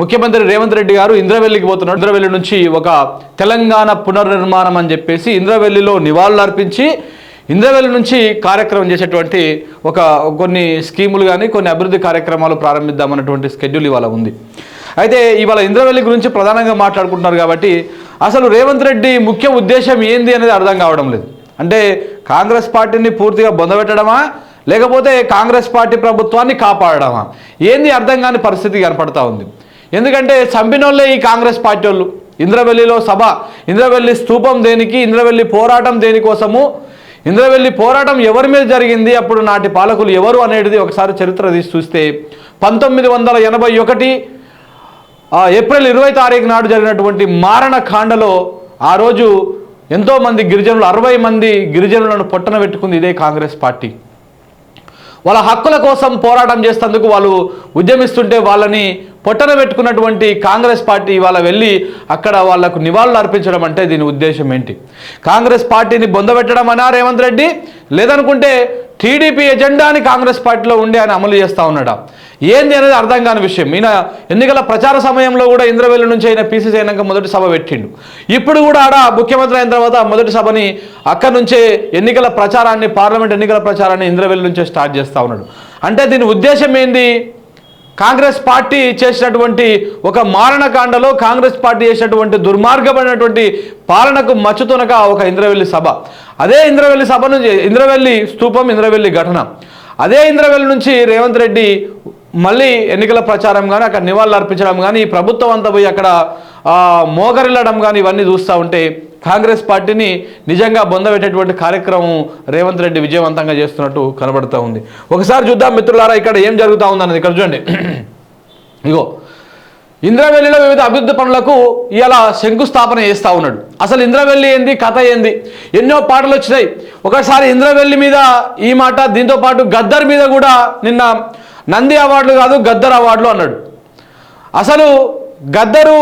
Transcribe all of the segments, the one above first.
ముఖ్యమంత్రి రేవంత్ రెడ్డి గారు ఇంద్రవెల్లికి పోతున్నారు. ఇంద్రవెల్లి నుంచి ఒక తెలంగాణ పునర్నిర్మాణం అని చెప్పేసి ఇంద్రవెల్లిలో నివాళులు అర్పించి ఇంద్రవెల్లి నుంచి కార్యక్రమం చేసేటువంటి ఒక కొన్ని స్కీములు కానీ కొన్ని అభివృద్ధి కార్యక్రమాలు ప్రారంభిద్దామన్నటువంటి స్కెడ్యూల్ ఇవాళ ఉంది. అయితే ఇవాళ ఇంద్రవెల్లి గురించి ప్రధానంగా మాట్లాడుకుంటున్నారు కాబట్టి అసలు రేవంత్ రెడ్డి ముఖ్య ఉద్దేశం ఏంది అనేది అర్థం కావడం లేదు. అంటే కాంగ్రెస్ పార్టీని పూర్తిగా బొందబెట్టడమా? లేకపోతే కాంగ్రెస్ పార్టీ ప్రభుత్వాన్ని కాపాడడమా? ఏంది అర్థం కాని పరిస్థితి కనపడతా ఉంది. ఎందుకంటే చంపినోళ్ళే ఈ కాంగ్రెస్ పార్టీ వాళ్ళు ఇంద్రవెల్లిలో సభ. ఇంద్రవెల్లి స్తూపం దేనికి ఇంద్రవెల్లి పోరాటం దేనికోసము ఇంద్రవెల్లి పోరాటం ఎవరి మీద జరిగింది? అప్పుడు నాటి పాలకులు ఎవరు అనేది ఒకసారి చరిత్ర తీసి చూస్తే పంతొమ్మిది వందల ఎనభై ఒకటి ఏప్రిల్ ఇరవై తారీఖు నాడు జరిగినటువంటి మారణకాండలో ఆ రోజు ఎంతోమంది గిరిజనులు అరవై మంది గిరిజనులను పొట్టన పెట్టుకుంది ఇదే కాంగ్రెస్ పార్టీ. వాళ్ళ హక్కుల కోసం పోరాటం చేసేందుకు వాళ్ళు ఉద్యమిస్తుంటే వాళ్ళని పొట్టన పెట్టుకున్నటువంటి కాంగ్రెస్ పార్టీ ఇవాళ వెళ్ళి అక్కడ వాళ్ళకు నివాళులు అర్పించడం అంటే దీని ఉద్దేశం ఏంటి? కాంగ్రెస్ పార్టీని బొందబెట్టడం అనా రేవంత్ రెడ్డి? లేదనుకుంటే టీడీపీ ఎజెండాని కాంగ్రెస్ పార్టీలో ఉండి ఆయన అమలు చేస్తూ ఉన్నాడా? ఏంది అనేది అర్థం కాని విషయం. ఈయన ఎన్నికల ప్రచార సమయంలో కూడా ఇంద్రవెల్లి నుంచి ఆయన పీసీసీ అయినాక మొదటి సభ పెట్టిండు. ఇప్పుడు కూడా ఆడ ముఖ్యమంత్రి అయిన తర్వాత మొదటి సభని అక్కడి నుంచే ఎన్నికల ప్రచారాన్ని పార్లమెంట్ ఎన్నికల ప్రచారాన్ని ఇంద్రవెల్లి నుంచే స్టార్ట్ చేస్తూ ఉన్నాడు. అంటే దీని ఉద్దేశం ఏంది? కాంగ్రెస్ పార్టీ చేసినటువంటి ఒక మారణకాండలో కాంగ్రెస్ పార్టీ చేసినటువంటి దుర్మార్గమైనటువంటి పాలనకు మచ్చుతునక ఒక ఇంద్రవెల్లి సభ. అదే ఇంద్రవెల్లి సభ నుంచి ఇంద్రవెల్లి స్తూపం ఇంద్రవెల్లి ఘటన. అదే ఇంద్రవెల్లి నుంచి రేవంత్ రెడ్డి మళ్ళీ ఎన్నికల ప్రచారం కానీ అక్కడ నివాళులు అర్పించడం కానీ ఈ ప్రభుత్వం అంతా పోయి అక్కడ మోగరిల్లడం కానీ ఇవన్నీ చూస్తూ ఉంటే కాంగ్రెస్ పార్టీని నిజంగా బొందబెట్టేటువంటి కార్యక్రమం రేవంత్ రెడ్డి విజయవంతంగా చేస్తున్నట్టు కనబడుతూ ఉంది. ఒకసారి చూద్దాం మిత్రులారా ఇక్కడ ఏం జరుగుతూ ఉందన్నది ఇక్కడ చూడండి. ఇగో ఇంద్రవెల్లిలో వివిధ అభివృద్ధి పనులకు ఇలా శంకుస్థాపన చేస్తూ ఉన్నాడు. అసలు ఇంద్రవెల్లి ఏంది కథ ఏంది? ఎన్నో పాటలు వచ్చినాయి. ఒకసారి ఇంద్రవెల్లి మీద ఈ మాట దీంతో పాటు గద్దర్ మీద కూడా నిన్న నంది అవార్డులు కాదు గద్దర్ అవార్డులు అన్నాడు. అసలు గద్దరు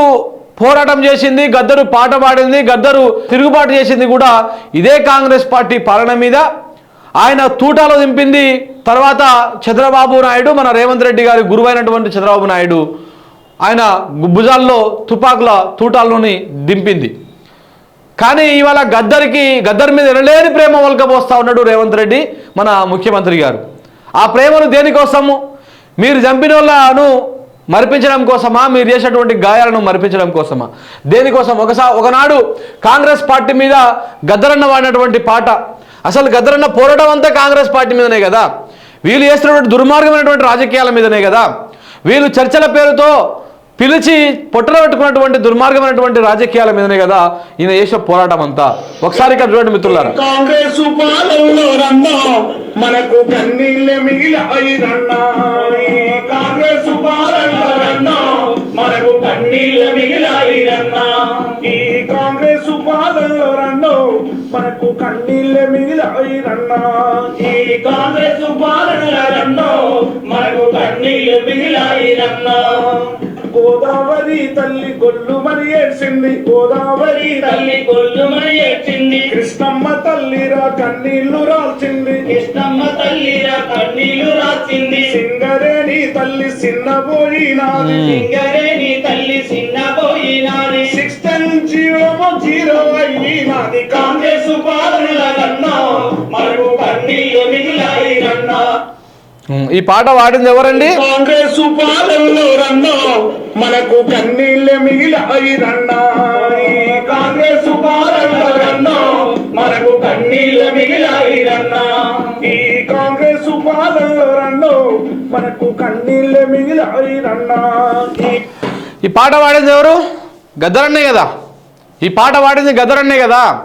పోరాటం చేసింది గద్దరు పాట పాడింది గద్దరు తిరుగుబాటు చేసింది కూడా ఇదే కాంగ్రెస్ పార్టీ పాలన మీద. ఆయన తూటాలో దింపింది తర్వాత చంద్రబాబు నాయుడు మన రేవంత్ రెడ్డి గారి గురువైనటువంటి చంద్రబాబు నాయుడు. ఆయన భుజాల్లో తుపాకుల తూటాలని దింపింది. కానీ ఇవాళ గద్దరికి గద్దర్ మీద ఎనలేని ప్రేమ వలకపోస్తా ఉన్నాడు రేవంత్ రెడ్డి మన ముఖ్యమంత్రి గారు. ఆ ప్రేమను దేనికోసము? మీరు చంపిన వాళ్ళను మరిపించడం కోసమా? మీరు చేసినటువంటి గాయాలను మరిపించడం కోసమా? దేనికోసం? ఒకసారి ఒకనాడు కాంగ్రెస్ పార్టీ మీద గద్దరన్న వాడినటువంటి పాట. అసలు గద్దరన్న పోరాటం అంతా కాంగ్రెస్ పార్టీ మీదనే కదా? వీళ్ళు చేస్తున్నటువంటి దుర్మార్గమైనటువంటి రాజకీయాల మీదనే కదా? వీళ్ళు చర్చల పేరుతో పిలిచి పొట్టలో పెట్టుకున్నటువంటి దుర్మార్గమైనటువంటి రాజకీయాల మీదనే కదా ఈయన చేసే పోరాటం అంతా. ఒకసారి ఇక్కడ చూడండి మిత్రులారా. కాంగ్రెస్ మనకు కన్నీళ్ళ మిగిలాయి కాంగ్రెస్ మనకు కన్నీళ్ళ మిగిలాయి రన్నా ఈ కాంగ్రెస్ రన్నో మనకు కన్నీళ్ళ మిగిలాయి రన్నా ఈ కాంగ్రెస్ రన్నో మనకు కన్నీళ్ళ మిగిలాయి రన్నా గోదావరి తల్లి గొల్లు మరి ఏడ్చింది. గోదావరి తల్లి గొల్లుమని ఏడ్చింది. కృష్ణమ్మ తల్లిరా కన్నీళ్ళు రాల్చింది. కృష్ణమ్మ తల్లిరా కన్నీళ్ళు రాసింది సింగరేణి తల్లి చిన్నపోయినాది సింగరేణి తల్లి చిన్నపోయినాది ఈ పాట పాడింది ఎవరండి? కాంగ్రెస్ పాలనలో మనకు కన్నీళ్ళ మిగిలాయి రన్నా. ఈ కాంగ్రెస్ పాలనలో మనకు కన్నీళ్ళ మిగిలాయి రన్నా. ఈ కాంగ్రెస్ పాలనలో మనకు కన్నీళ్ళ మిగిలాయి రన్నా. ఈ ఈ పాట పాడింది ఎవరు? గద్దరన్నే కదా. ఈ పాట పాడింది గద్దరన్నే కదా.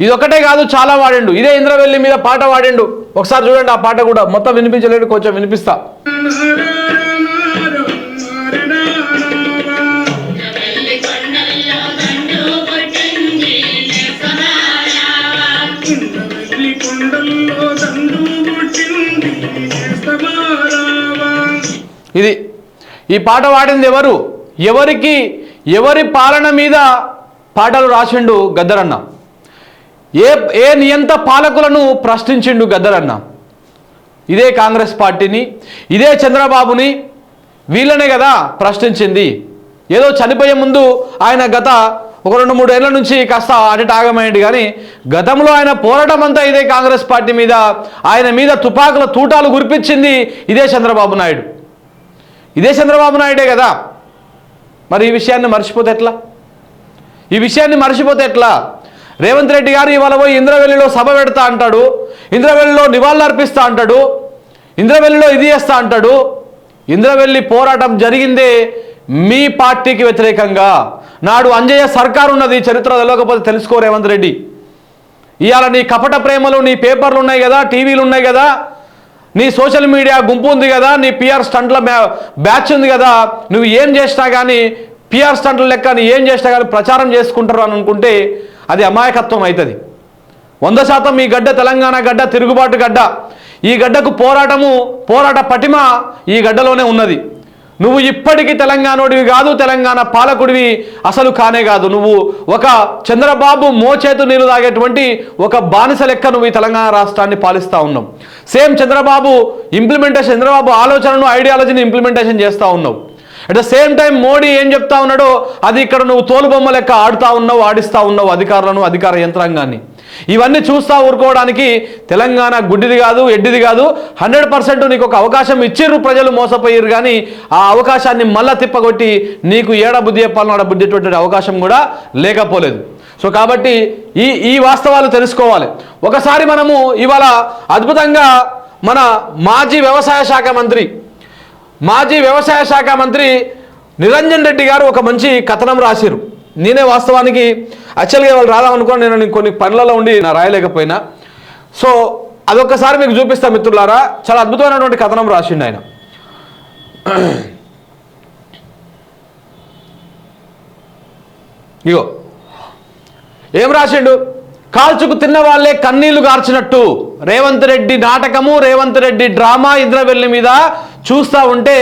ఇది ఒకటే కాదు చాలా వాడిండు. ఇదే ఇంద్రవెల్లి మీద పాట వాడిండు. ఒకసారి చూడండి ఆ పాట కూడా మొత్తం వినిపించలేడు కొంచెం వినిపిస్తా. ఇది ఈ పాట పాడింది ఎవరు? ఎవరికి ఎవరి పాలన మీద పాటలు రాసిండు గద్దరన్న. ఏ ఏ నియంత పాలకులను ప్రశ్నించిండు గద్దరన్న? ఇదే కాంగ్రెస్ పార్టీని ఇదే చంద్రబాబుని వీళ్ళనే కదా ప్రశ్నించింది. ఏదో చనిపోయే ముందు ఆయన గత ఒక రెండు మూడు ఏళ్ళ నుంచి కాస్త అటు ఆగమైంది కానీ గతంలో ఆయన పోరాటం అంతా ఇదే కాంగ్రెస్ పార్టీ మీద ఆయన మీద తుపాకుల తూటాలు గురిపించింది ఇదే చంద్రబాబు నాయుడు. ఇదే చంద్రబాబు నాయుడే కదా. మరి ఈ విషయాన్ని మర్చిపోతే ఎట్లా? ఈ విషయాన్ని మర్చిపోతే ఎట్లా? రేవంత్ రెడ్డి గారు ఇవాళ పోయి ఇంద్రవెల్లిలో సభ పెడతా అంటాడు ఇంద్రవెల్లిలో నివాళులు అర్పిస్తా అంటాడు ఇంద్రవెల్లిలో ఇది చేస్తా అంటాడు ఇంద్రవెల్లి పోరాటం జరిగిందే మీ పార్టీకి వ్యతిరేకంగా. నాడు అంజయ్య సర్కారు ఉన్నది చరిత్ర తెలియకపోతే తెలుసుకో రేవంత్ రెడ్డి. ఇవాళ నీ కపట ప్రేమలు నీ పేపర్లు ఉన్నాయి కదా టీవీలు ఉన్నాయి కదా నీ సోషల్ మీడియా గుంపు ఉంది కదా నీ పిఆర్ స్టంట్ల బ్యాచ్ ఉంది కదా నువ్వు ఏం చేసినా కానీ పిఆర్ స్టంట్ల లెక్క నీ ఏం చేసినా కానీ ప్రచారం చేసుకుంటారు అని అనుకుంటే అది అమాయకత్వం అవుతుంది వంద శాతం ఈ గడ్డ తెలంగాణ గడ్డ తిరుగుబాటు గడ్డ. ఈ గడ్డకు పోరాటము పోరాట పటిమ ఈ గడ్డలోనే ఉన్నది. నువ్వు ఇప్పటికీ తెలంగాణోడివి కాదు తెలంగాణ పాలకుడివి అసలు కానే కాదు. నువ్వు ఒక చంద్రబాబు మోచేతు నీళ్ళు తాగేటువంటి ఒక బానిస లెక్క నువ్వు ఈ తెలంగాణ రాష్ట్రాన్ని పాలిస్తూ ఉన్నావు. సేమ్ చంద్రబాబు ఇంప్లిమెంటేషన్ చంద్రబాబు ఆలోచనను ఐడియాలజీని ఇంప్లిమెంటేషన్ చేస్తూ ఉన్నావు. At the same time Modi ఏం చెప్తా ఉన్నాడో అది ఇక్కడ నువ్వు తోలుబొమ్మ లెక్క ఆడుతా ఉన్నావు ఆడిస్తా ఉన్నావు అధికారులను అధికార యంత్రాంగాన్ని. ఇవన్నీ చూస్తా ఊరుకోవడానికి తెలంగాణ గుడ్డిది కాదు ఎడ్డిది కాదు. హండ్రెడ్ పర్సెంట్ నీకు ఒక అవకాశం ఇచ్చిర్రు ప్రజలు మోసపోయారు కానీ ఆ అవకాశాన్ని మళ్ళా తిప్పగొట్టి నీకు ఏడబుద్ధి చెప్పాలని బుద్ధి అవకాశం కూడా లేకపోలేదు. సో కాబట్టి ఈ ఈ వాస్తవాలు తెలుసుకోవాలి. ఒకసారి మనము ఇవాళ అద్భుతంగా మన మాజీ వ్యవసాయ శాఖ మంత్రి మాజీ వ్యవసాయ శాఖ మంత్రి నిరంజన్ రెడ్డి గారు ఒక మంచి కథనం రాశారు నేనే వాస్తవానికి యాక్చువల్గా వాళ్ళు రాదామనుకోని నేను కొన్ని పనులలో ఉండి నా రాయలేకపోయినా. సో అదొక్కసారి మీకు చూపిస్తా మిత్రులారా చాలా అద్భుతమైనటువంటి కథనం రాసిండు ఆయన. ఇగో ఏం రాసిండు? కాల్చుకు తిన్న వాళ్ళే కన్నీళ్ళు గార్చినట్టు. రేవంత్ రెడ్డి నాటకము రేవంత్ రెడ్డి డ్రామా ఇంద్రవెల్లి మీద చూస్తా ఉంటే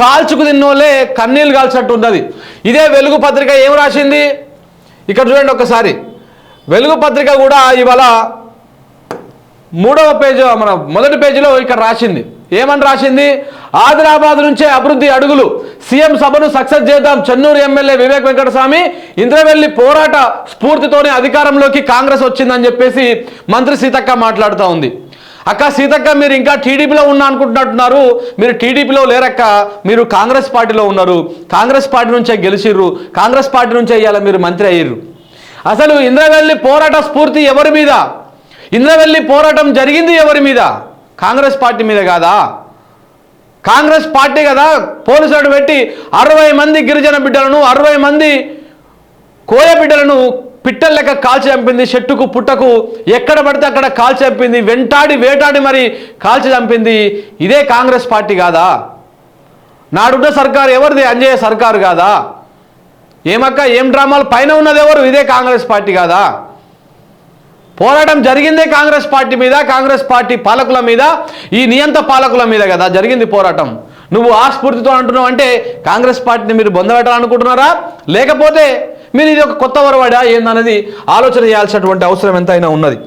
కాల్చుకు తిన్నోళ్ళే కన్నీళ్ళు కాల్చినట్టు ఉన్నది. ఇదే వెలుగు పత్రిక ఏం రాసింది? ఇక్కడ చూడండి ఒకసారి. వెలుగు పత్రిక కూడా ఇవాళ మూడవ పేజీ మన మొదటి పేజీలో ఇక్కడ రాసింది. ఏమని రాసింది? ఆదిలాబాద్ నుంచే అభివృద్ధి అడుగులు. సీఎం సభను సక్సెస్ చేద్దాం. చెన్నూరు ఎమ్మెల్యే వివేక్ వెంకటస్వామి ఇంద్రవెల్లి పోరాట స్ఫూర్తితోనే అధికారంలోకి కాంగ్రెస్ వచ్చిందని చెప్పేసి మంత్రి సీతక్క మాట్లాడుతూ ఉంది. అక్క సీతక్క మీరు ఇంకా టీడీపీలో ఉన్నా అనుకుంటున్నట్టున్నారు. మీరు టీడీపీలో లేరక్క. మీరు కాంగ్రెస్ పార్టీలో ఉన్నారు. కాంగ్రెస్ పార్టీ నుంచే గెలిచిర్రు. కాంగ్రెస్ పార్టీ నుంచే ఇవాళ మీరు మంత్రి అయ్యారు అసలు ఇంద్రవెల్లి పోరాట స్ఫూర్తి ఎవరి మీద? ఇంద్రవెల్లి పోరాటం జరిగింది ఎవరి మీద? కాంగ్రెస్ పార్టీ మీద కాదా? కాంగ్రెస్ పార్టీ కదా పోలీసులను పెట్టి అరవై మంది గిరిజన బిడ్డలను అరవై మంది కోయ బిడ్డలను పిట్టలు లెక్క కాల్చి చంపింది చెట్టుకు పుట్టకు ఎక్కడ పడితే అక్కడ కాల్చి చంపింది వెంటాడి వేటాడి మరి కాల్చి చంపింది. ఇదే కాంగ్రెస్ పార్టీ కాదా? నాడున్న సర్కారు ఎవరిది? అంజయ్య సర్కారు కాదా? ఏమక్క ఏం డ్రామాలు? పైన ఉన్నది ఎవరు? ఇదే కాంగ్రెస్ పార్టీ కాదా? పోరాటం జరిగిందే కాంగ్రెస్ పార్టీ మీద కాంగ్రెస్ పార్టీ పాలకుల మీద ఈ నియంత పాలకుల మీద కదా జరిగింది పోరాటం. నువ్వు ఆ స్ఫూర్తితో అంటున్నావు అంటే కాంగ్రెస్ పార్టీని మీరు బొందబెట్టాలనుకుంటున్నారా? లేకపోతే మీరు ఇది ఒక కొత్త వరవాడా ఏందనేది ఆలోచన చేయాల్సినటువంటి అవసరం ఎంతైనా ఉన్నది.